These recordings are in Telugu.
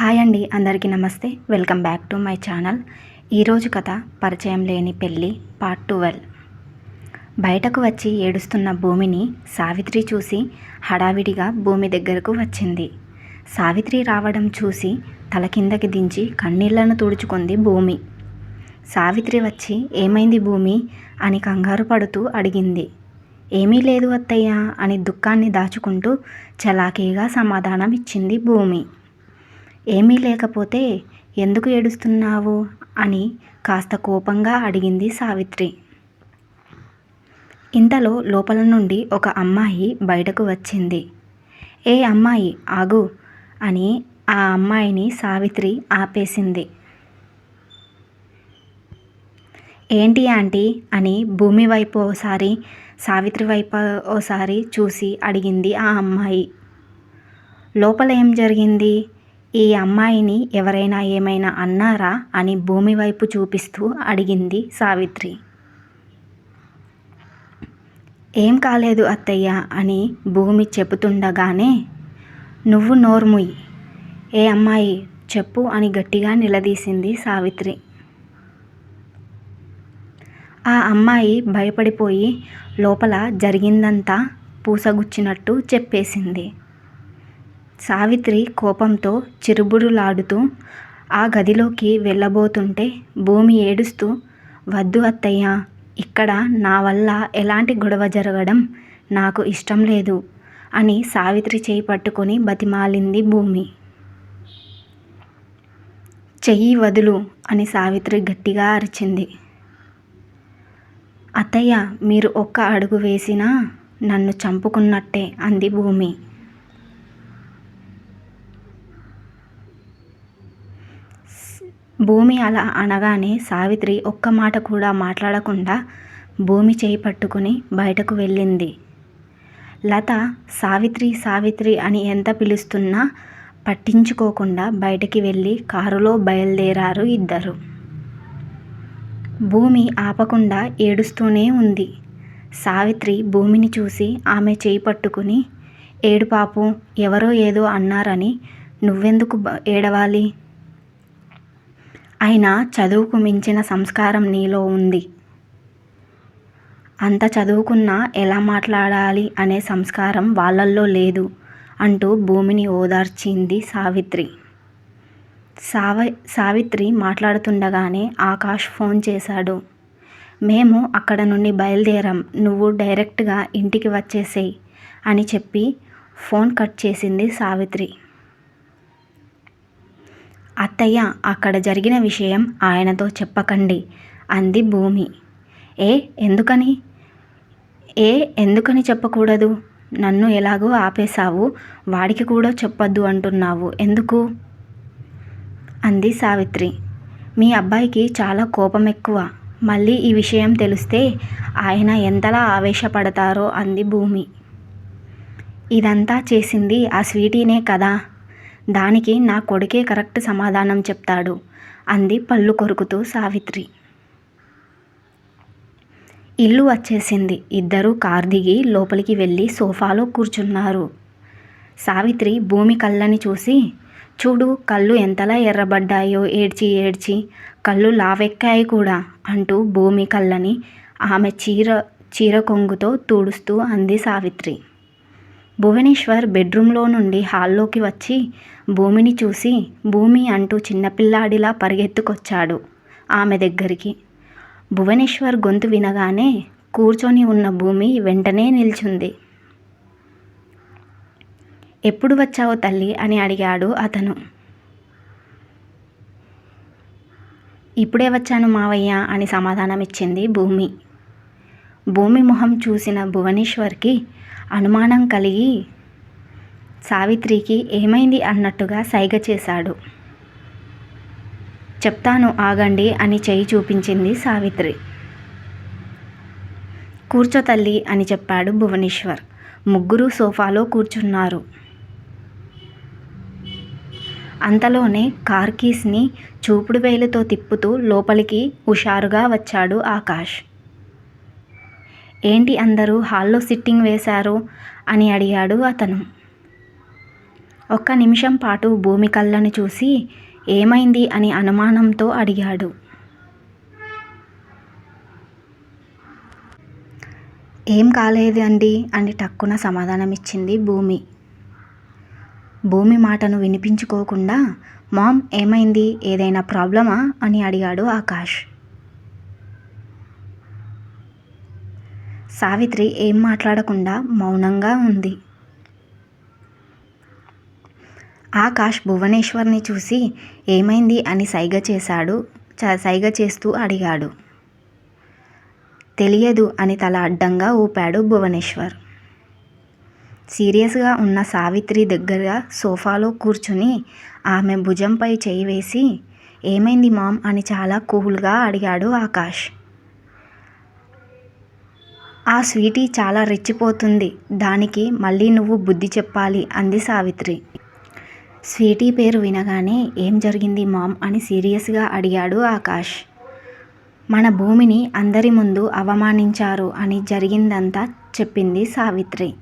హాయ్ అండి అందరికీ నమస్తే. Welcome back to my channel. ఈరోజు కథ పరిచయం లేని పెళ్ళి పార్ట్ ట్వెల్వ్. బయటకు వచ్చి ఏడుస్తున్న భూమిని సావిత్రి చూసి హడావిడిగా భూమి దగ్గరకు వచ్చింది. సావిత్రి రావడం చూసి తల కిందకి దించి కన్నీళ్ళను తుడుచుకుంది భూమి. సావిత్రి వచ్చి ఏమైంది భూమి? అని కంగారు పడుతూ అడిగింది. ఏమీ లేదు అత్తయ్య అని దుఃఖాన్ని దాచుకుంటూ చలాకీగా సమాధానం ఇచ్చింది భూమి. ఏమీ లేకపోతే ఎందుకు ఏడుస్తున్నావు? అని కాస్త కోపంగా అడిగింది సావిత్రి. ఇంతలో లోపల నుండి ఒక అమ్మాయి బయటకు వచ్చింది. ఏ అమ్మాయి ఆగు అని ఆ అమ్మాయిని సావిత్రి ఆపేసింది. ఏంటి ఆంటీ అని భూమి వైపు ఓసారి సావిత్రి వైపు ఓసారి చూసి అడిగింది ఆ అమ్మాయి. లోపల ఏం జరిగింది? ఈ అమ్మాయిని ఎవరైనా ఏమైనా అన్నారా అని భూమి వైపు చూపిస్తూ అడిగింది సావిత్రి. ఏం కాలేదు అత్తయ్య అని భూమి చెబుతుండగానే నువ్వు నోర్ముయ్. ఏ అమ్మాయి చెప్పు అని గట్టిగా నిలదీసింది సావిత్రి. ఆ అమ్మాయి భయపడిపోయి లోపల జరిగిందంతా పూసగుచ్చినట్టు చెప్పేసింది. సావిత్రి కోపంతో చిరుబుడులాడుతూ ఆ గదిలోకి వెళ్ళబోతుంటే భూమి ఏడుస్తూ వద్దు అత్తయ్య ఇక్కడ నా వల్ల ఎలాంటి గొడవ జరగడం నాకు ఇష్టం లేదు అని సావిత్రి చేయి పట్టుకొని బతిమాలింది భూమి. చెయ్యి వదులు అని సావిత్రి గట్టిగా అరిచింది. అత్తయ్య మీరు ఒక్క అడుగు వేసినా నన్ను చంపుకున్నట్టే అంది భూమి. భూమి అలా అనగానే సావిత్రి ఒక్క మాట కూడా మాట్లాడకుండా భూమి చేయి పట్టుకుని బయటకు వెళ్ళింది. లత సావిత్రి సావిత్రి అని ఎంత పిలుస్తున్నా పట్టించుకోకుండా బయటికి వెళ్ళి కారులో బయలుదేరారు ఇద్దరు. భూమి ఆపకుండా ఏడుస్తూనే ఉంది. సావిత్రి భూమిని చూసి ఆమె చేయి పట్టుకుని ఏడు పాపు ఎవరో ఏదో అన్నారని నువ్వెందుకు ఏడవాలి? అయినా చదువుకు మించిన సంస్కారం నీలో ఉంది. అంత చదువుకున్నా ఎలా మాట్లాడాలి అనే సంస్కారం వాళ్ళల్లో లేదు అంటూ భూమిని ఓదార్చింది సావిత్రి. సావ సావిత్రి మాట్లాడుతుండగానే ఆకాష్ ఫోన్ చేశాడు. మేము అక్కడ నుండి బయలుదేరాం నువ్వు డైరెక్ట్గా ఇంటికి వచ్చేసేయి అని చెప్పి ఫోన్ కట్ చేసింది సావిత్రి. అత్తయ్య అక్కడ జరిగిన విషయం ఆయనతో చెప్పకండి అంది భూమి. ఏ ఎందుకని? ఏ ఎందుకని చెప్పకూడదు? నన్ను ఎలాగో ఆపేశావు వాడికి కూడా చెప్పొద్దు అంటున్నావు ఎందుకు? అంది సావిత్రి. మీ అబ్బాయికి చాలా కోపం ఎక్కువ మళ్ళీ ఈ విషయం తెలిస్తే ఆయన ఎంతలా ఆవేశపడతారో అంది భూమి. ఇదంతా చేసింది ఆ స్వీటీనే కదా దానికి నా కొడుకే కరెక్ట్ సమాధానం చెప్తాడు అంది పళ్ళు కొరుకుతూ సావిత్రి. ఇల్లు వచ్చేసింది. ఇద్దరూ కార్ దిగి లోపలికి వెళ్ళి సోఫాలో కూర్చున్నారు. సావిత్రి భూమి కళ్ళని చూసి చూడు కళ్ళు ఎంతలా ఎర్రబడ్డాయో ఏడ్చి ఏడ్చి కళ్ళు లావెక్కాయి కూడా అంటూ భూమి కళ్ళని ఆమె చీర చీర కొంగుతో తుడుస్తూ అంది సావిత్రి. భువనేశ్వర్ బెడ్రూమ్లో నుండి హాల్లోకి వచ్చి భూమిని చూసి భూమి అంటూ చిన్నపిల్లాడిలా పరిగెత్తుకొచ్చాడు ఆమె దగ్గరికి. భువనేశ్వర్ గొంతు వినగానే కూర్చొని ఉన్న భూమి వెంటనే నిల్చుంది. ఎప్పుడు వచ్చావు తల్లి అని అడిగాడు అతను. ఇప్పుడే వచ్చాను మావయ్య అని సమాధానం ఇచ్చింది భూమి. భూమి మొహం చూసిన భువనేశ్వర్కి అనుమానం కలిగి సావిత్రికి ఏమైంది అన్నట్టుగా సైగ చేశాడు. చెప్తాను ఆగండి అని చేయి చూపించింది సావిత్రి. కూర్చో తల్లి అని చెప్పాడు భువనేశ్వర్. ముగ్గురు సోఫాలో కూర్చున్నారు. అంతలోనే కార్ కీస్ని చూపుడు వేలుతో తిప్పుతూ లోపలికి హుషారుగా వచ్చాడు ఆకాష్. ఏంటి అందరూ హాల్లో సిట్టింగ్ వేశారు? అని అడిగాడు అతను. ఒక్క నిమిషం పాటు భూమి కళ్ళను చూసి ఏమైంది అని అనుమానంతో అడిగాడు. ఏం కాలేదండి అని టక్కున సమాధానమిచ్చింది భూమి. భూమి మాటను వినిపించుకోకుండా మామ్ ఏమైంది? ఏదైనా ప్రాబ్లమా? అని అడిగాడు ఆకాష్. సావిత్రి ఏం మాట్లాడకుండా మౌనంగా ఉంది. ఆకాష్ భువనేశ్వర్ని చూసి ఏమైంది అని సైగ చేశాడు సైగ చేస్తూ అడిగాడు. తెలియదు అని తల అడ్డంగా ఊపాడు భువనేశ్వర్. సీరియస్గా ఉన్న సావిత్రి దగ్గర సోఫాలో కూర్చుని ఆమె భుజంపై చేయి వేసి ఏమైంది మామ్ అని చాలా కూల్గా అడిగాడు ఆకాష్. ఆ స్వీటీ చాలా రెచ్చిపోతుంది. దానికి మళ్ళీ నువ్వు బుద్ధి చెప్పాలి అంది సావిత్రి. స్వీటీ పేరు వినగానే ఏం జరిగింది మామ్ అని సీరియస్గా అడిగాడు ఆకాష్. మన భూమిని అందరి ముందు అవమానించారు అని జరిగిందంతా చెప్పింది సావిత్రి.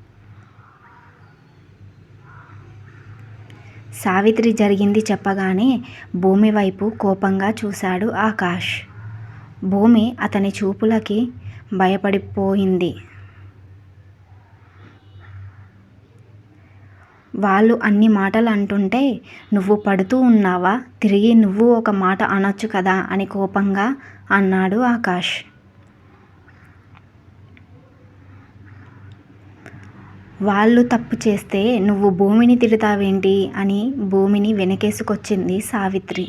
సావిత్రి జరిగింది చెప్పగానే భూమి వైపు కోపంగా చూశాడు ఆకాష్. భూమి అతని చూపులకి భయపడిపోయింది. వాళ్ళు అన్ని మాటలు అంటుంటే నువ్వు పడుతూ ఉన్నావా? తిరిగి నువ్వు ఒక మాట అనొచ్చు కదా? అని కోపంగా అన్నాడు ఆకాష్. వాళ్ళు తప్పు చేస్తే నువ్వు భూమిని తిడతావేంటి? అని భూమిని వెనకేసుకొచ్చింది సావిత్రి.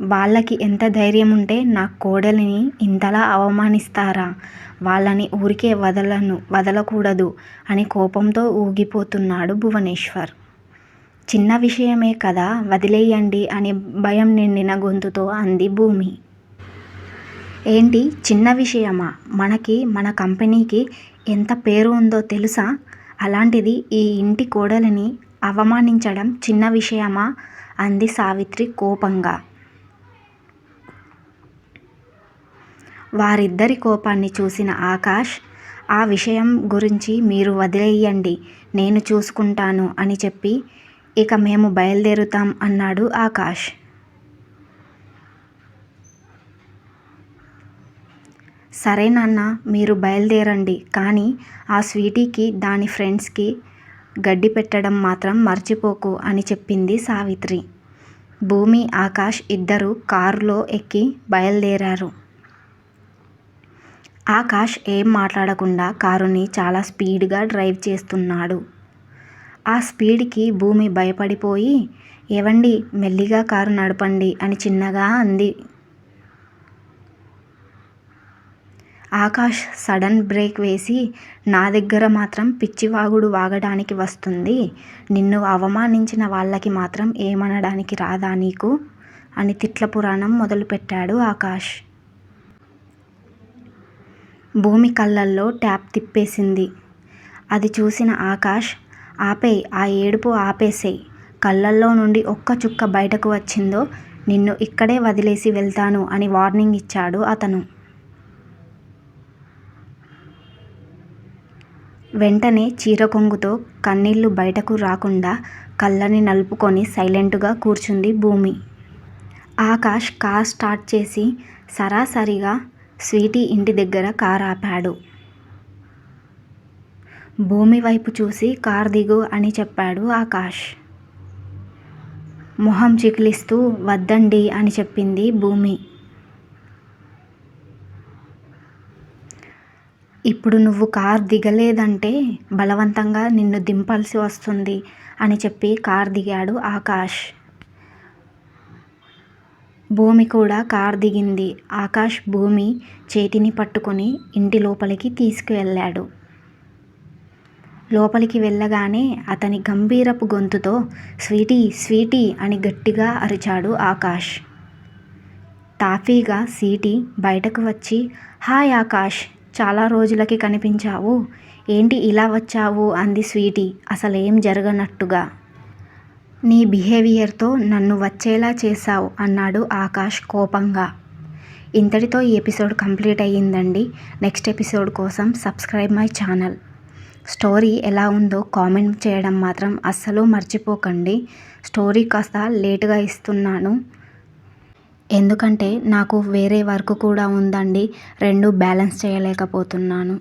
వాళ్ళకి ఎంత ధైర్యం ఉంటే నా కోడలిని ఇంతలా అవమానిస్తారా? వాళ్ళని ఊరికే వదలను వదలకూడదు అని కోపంతో ఊగిపోతున్నాడు భువనేశ్వర్. చిన్న విషయమే కదా వదిలేయండి అని భయం నిండిన గొంతుతో అంది భూమి. ఏంటి చిన్న విషయమా? మనకి మన కంపెనీకి ఎంత పేరు ఉందో తెలుసా? అలాంటిది ఈ ఇంటి కోడలిని అవమానించడం చిన్న విషయమా? అంది సావిత్రి కోపంగా. వారిద్దరి కోపాన్ని చూసిన ఆకాష్ ఆ విషయం గురించి మీరు వదిలేయండి నేను చూసుకుంటాను అని చెప్పి ఇక మేము బయలుదేరుతాం అన్నాడు ఆకాష్. సరే నాన్న మీరు బయలుదేరండి కానీ ఆ స్వీటీకి దాని ఫ్రెండ్స్కి గడ్డి పెట్టడం మాత్రం మర్చిపోకు అని చెప్పింది సావిత్రి. భూమి ఆకాష్ ఇద్దరు కారులో ఎక్కి బయలుదేరారు. ఆకాష్ ఏం మాట్లాడకుండా కారుని చాలా స్పీడ్గా డ్రైవ్ చేస్తున్నాడు. ఆ స్పీడ్కి భూమి భయపడిపోయి ఏవండి మెల్లిగా కారు నడపండి అని చిన్నగా అంది. ఆకాష్ సడన్ బ్రేక్ వేసి నా దగ్గర మాత్రం పిచ్చివాగుడు వాగడానికి వస్తుంది. నిన్ను అవమానించిన వాళ్ళకి మాత్రం ఏమనడానికి రాదా నీకు? అని తిట్ల పురాణం మొదలుపెట్టాడు ఆకాష్. భూమి కళ్ళల్లో ట్యాప్ తిప్పేసింది. అది చూసిన ఆకాష్ ఆపేయ్ ఆ ఏడుపు ఆపేసేయ్ కళ్ళల్లో నుండి ఒక్క చుక్క బయటకు వచ్చిందో నిన్ను ఇక్కడే వదిలేసి వెళ్తాను అని వార్నింగ్ ఇచ్చాడు అతను. వెంటనే చీర కొంగుతో కన్నీళ్ళు బయటకు రాకుండా కళ్ళని నలుపుకొని సైలెంటుగా కూర్చుంది భూమి. ఆకాష్ కార్ స్టార్ట్ చేసి సరాసరిగా స్వీటీ ఇంటి దగ్గర కార్ ఆపాడు. భూమి వైపు చూసి కార్ దిగు అని చెప్పాడు ఆకాష్. మొహం చికిలిస్తూ వద్దండి అని చెప్పింది భూమి. ఇప్పుడు నువ్వు కార్ దిగలేదంటే బలవంతంగా నిన్ను దింపాల్సి వస్తుంది అని చెప్పి కార్ దిగాడు ఆకాష్. భూమి కూడా కారు దిగింది ఆకాష్ భూమి చేతిని పట్టుకొని ఇంటి లోపలికి తీసుకువెళ్ళాడు లోపలికి వెళ్ళగానే అతని గంభీరపు గొంతుతో స్వీటీ స్వీటీ అని గట్టిగా అరిచాడు ఆకాష్. తాఫీగా సీటీ బయటకు వచ్చి హాయ్ ఆకాష్ చాలా రోజులకి కనిపించావు. ఏంటి ఇలా వచ్చావు? అంది స్వీటీ. అసలేం జరగనట్టుగా నీ బిహేవియర్తో నన్ను వచ్చేలా చేశావు అన్నాడు ఆకాష్ కోపంగా. ఇంతటితో ఈ ఎపిసోడ్ కంప్లీట్ అయ్యిందండి. నెక్స్ట్ ఎపిసోడ్ కోసం సబ్స్క్రైబ్ మై ఛానల్. స్టోరీ ఎలా ఉందో కామెంట్ చేయడం మాత్రం అస్సలు మర్చిపోకండి. స్టోరీ కాస్త లేటుగా ఇస్తున్నాను. ఎందుకంటే నాకు వేరే వర్క్ కూడా ఉందండి. రెండు బ్యాలెన్స్ చేయలేకపోతున్నాను.